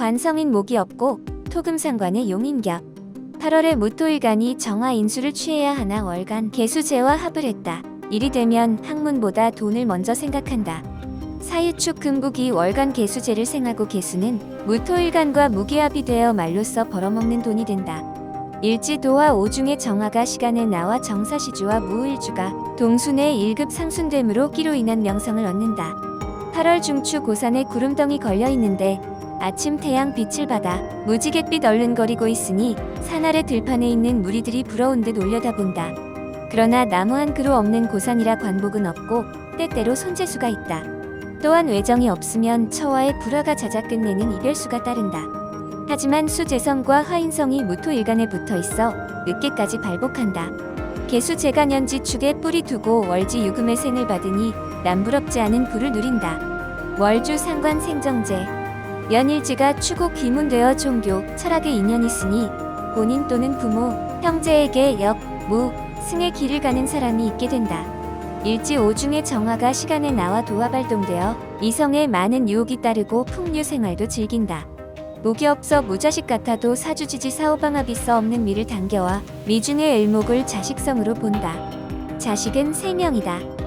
관성인 목이 없고 토금상관의 용인격 8월에 무토일간이 정화 인수를 취해야 하나 월간 개수제와 합을 했다. 일이 되면 학문보다 돈을 먼저 생각한다. 사유축 금국이 월간 개수제를 생하고 개수는 무토일간과 무기합이 되어 말로써 벌어먹는 돈이 된다. 일지도와 오중의 정화가 시간에 나와 정사시주와 무일주가 동순의 1급 상순됨으로 끼로 인한 명성을 얻는다. 8월 중추 고산에 구름덩이 걸려 있는데 아침 태양 빛을 받아 무지갯빛 얼른거리고 있으니 산 아래 들판에 있는 무리들이 부러운 듯 올려다본다. 그러나 나무 한 그루 없는 고산이라 관복은 없고 때때로 손재수가 있다. 또한 외정이 없으면 처와의 불화가 잦아 끝내는 이별수가 따른다. 하지만 수재성과 화인성이 무토일간에 붙어 있어 늦게까지 발복한다. 개수 재간연지 축에 뿌리 두고 월지 유금의 생을 받으니 남부럽지 않은 부를 누린다. 월주 상관 생정제 연일지가 추국 귀문되어 종교, 철학의 인연이 있으니 본인 또는 부모, 형제에게 역, 무, 승의 길을 가는 사람이 있게 된다. 일지 오중의 정화가 시간에 나와 도화 발동되어 이성에 많은 유혹이 따르고 풍류 생활도 즐긴다. 목이 없어 무자식 같아도 사주지지 사오방합 있어 없는 미를 당겨와 미중의 을목을 자식성으로 본다. 자식은 세명이다